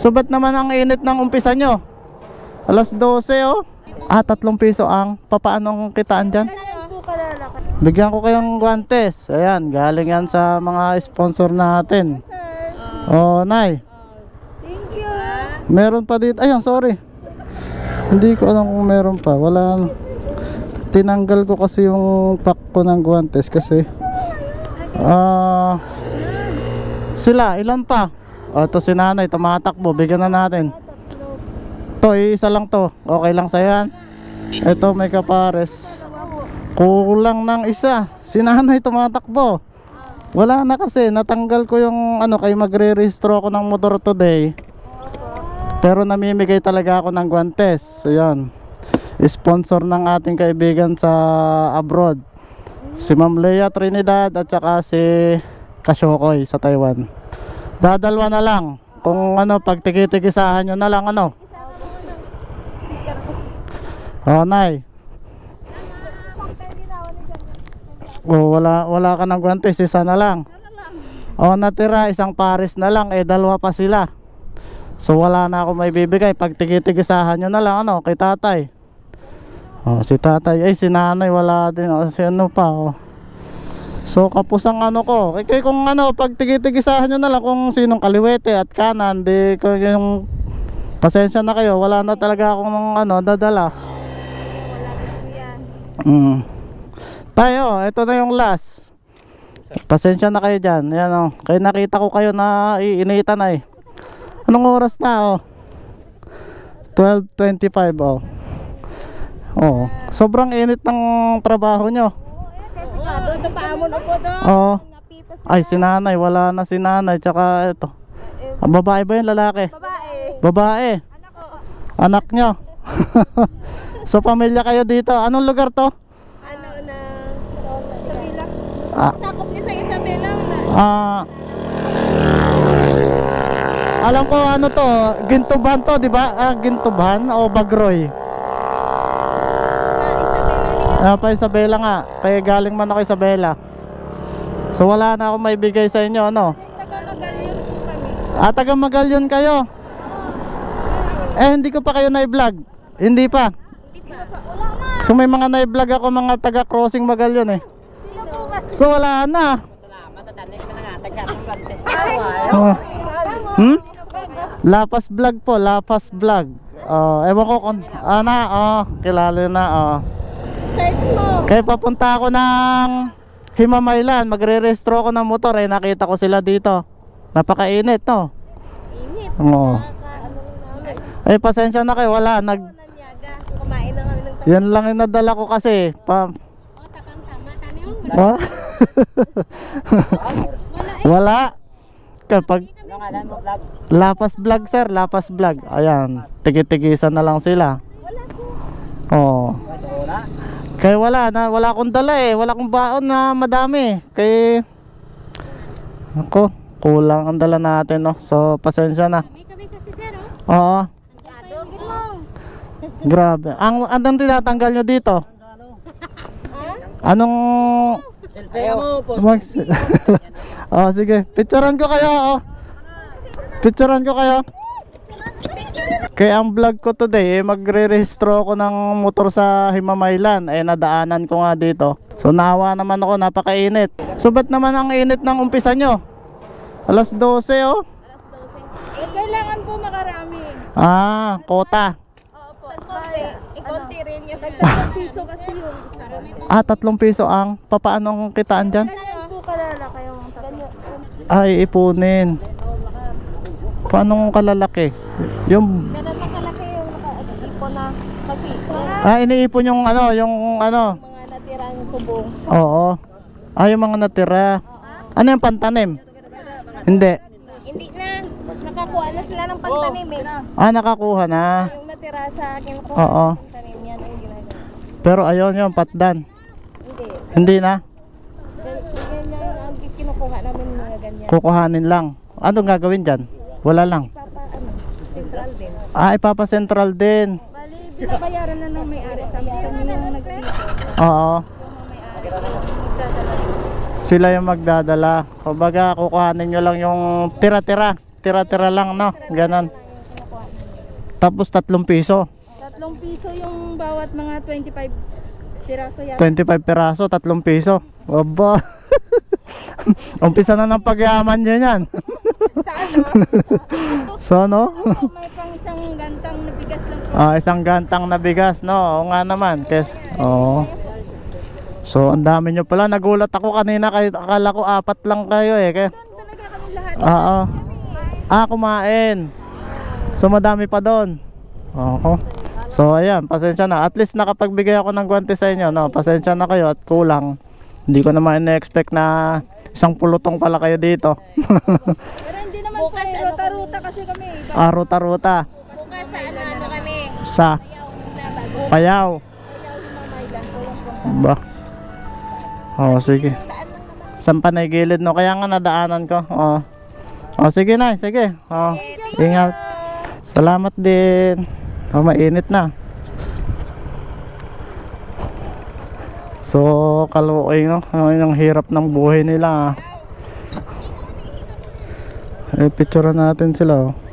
So ba't naman ang init ng umpisa nyo? Alas 12 oh. Ah, tatlong piso ang papaanong kitaan dyan? Bigyan ko kayong guantes. Ayan, galing yan sa mga sponsor natin. Oh, Nay. Thank you. Meron pa dito. Ayun, sorry. Hindi ko alam kung meron pa. Wala. Tinanggal ko kasi yung pack ko ng guantes kasi ah sila, ilan pa? O, ito si nanay, tumatakbo. Bigyan na natin. To, isa lang to. Okay lang sa yan. Ito, may kapares. Kulang ng isa. Si nanay tumatakbo. Wala na kasi. Natanggal ko yung ano, kay magre-rehistro ako ng motor today. Pero namimigay talaga ako ng guantes. Ayan. Sponsor ng ating kaibigan sa abroad. Si Ma'am Leia Trinidad at saka si Kasyokoy sa Taiwan. Dadalwa na lang. Kung ano, pag tiki-tikisahan nyo na lang ano. Oh, Nay. Oh, wala, wala ka ng guantes. Isa na lang. Oh, natira. Isang pares na lang. Eh, dalawa pa sila. So wala na ako may bibigay pag tigitigisahan nyo na lang ano kay tatay. Oh, si tatay ay si nanay wala din oh, si ano pa oh. So kapos ang ano ko. Kaya kaya kung ano pag tigitigisahan nyo na lang kung sinong kaliwete at kanan di yung pasensya na kayo wala na talaga akong ano dadala. Mm. Tayo, ito na yung last. Pasensya na kayo dyan. Yan oh. Kaya nakita ko kayo na iinitan ay. Anong oras na oh? 12.25 oh. Oh, sobrang init ng trabaho nyo. Sa paamon upo doon. Oh. Ay, si nanay, wala na si nanay, tsaka ito. Ah, babae ba yun, lalaki? Babae. Babae. Anak ko. Anak nyo. so, pamilya kayo dito. Anong lugar to? Ano na sa Isabela. Ah, Takop niya sa Isabela na. ah, alam ko ano to, Gintuban to, di ba? Ah, Gintuban o Bagroy? Na. Ah, pa Isabela nga. Kaya galing man ako Isabela. So wala na akong maibigay sa inyo, ano? Ah, taga Magalyon kayo. Eh, hindi ko pa kayo na-vlog. Hindi pa. Na. So may mga na-vlog ako mga taga Crossing Magalyon eh. So wala na. Oh. Hmm? Lapas vlog po, Lapas vlog. Oh, ewan ko kung ana, oh, kilala na, oh. Search mo. Kaya papunta ako ng Himamaylan, magre-restro ako ng motor eh nakita ko sila dito. Napakainit, no? Init. Oo. Ano. Ay, pasensya na kayo, wala. Nag. Kumain na kami ng yan lang yung nadala ko kasi. Pa, Oh, takang tama. Tani mo. ha? wala. Kapag, Lapas vlog sir, Lapas vlog. Ayan, tigi-tigisan na lang sila. Oo. Kaya wala na, wala akong dala eh. Wala akong baon na madami. Kaya, ako, kulang ang dala natin no. So, pasensya na. Oh. Oo. Grabe. Ang anong tinatanggal nyo dito? Anong Selfie mo po. Oh, sige. Picturean ko kayo, oh. Picturean ko kayo. Kaya ang vlog ko today, eh, magre-rehistro ako ng motor sa Himamaylan. Eh, nadaanan ko nga dito. So, nawa naman ako, napakainit. So, ba't naman ang init ng umpisa nyo? Alas 12, oh. Alas 12. Eh, kailangan po makarami. Ah, kota. Opo. Konti. Ikonti rin yun. Nagtatang piso kasi yun. Isa. Ah, tatlong piso ang papaanong kitaan dyan? Ganyan po kalala kayo ang. Ay, ipunin. Paano kalalaki? Yung Ganun na kalaki yung naka-ipon na kasi Ah, iniipon yung ano, yung ano. mga natirang tubong. Oo. Ah, yung mga natira. Ano yung pantanim? Hindi. Hindi na. Nakakuha na sila ng pagtanim eh. Ah, nakakuha na. Yung natira sa akin po. Oo. Pagtanim yan ang ginagawa. Pero ayun yung patdan. Hindi. Hindi na. Gan- Ganyan ang kinukuha namin mga ganyan. Kukuhanin lang. Anong gagawin dyan? Wala lang. Papa ano, central din. Ah, ipapa central din. Bali, binabayaran na ng may-ari sa amin. Kami yung nagtito. Oo. Sila yung magdadala. Kumbaga, kukuhanin nyo lang yung tira-tira. Tira-tira lang, no? Ganon. Tapos tatlong piso. Tatlong piso yung bawat mga 25 piraso yata. 25 peraso, tatlong piso. Aba. Umpisa na ng pagyaman nyo yan. so ano? May pang isang gantang na bigas lang po. Ah, isang gantang na bigas, no? Oo nga naman. Kes, oo. So, ang dami nyo pala. Nagulat ako kanina. Kahit akala ko apat lang kayo eh. Kaya, Doon talaga kami lahat. Oo. Ah, kumain. So, madami pa doon. Oo. So, ayan. Pasensya na. At least nakapagbigay ako ng gwante sa inyo. No? Pasensya na kayo at kulang. Hindi ko naman na-expect na isang pulutong pala kayo dito. Naman po ruta-ruta kasi kami. Ah, ruta-ruta. Bukas sa ano, ano kami. Sa Payaw. Ba. Oh, sige. Saan pa na gilid no? Kaya nga nadaanan ko. Oh. Oh, sige na, sige. Oh. Ingat. Salamat din. Oh, mainit na. So, kaluoy no? Ang hirap ng buhay nila. ah. Eh, picture natin sila oh.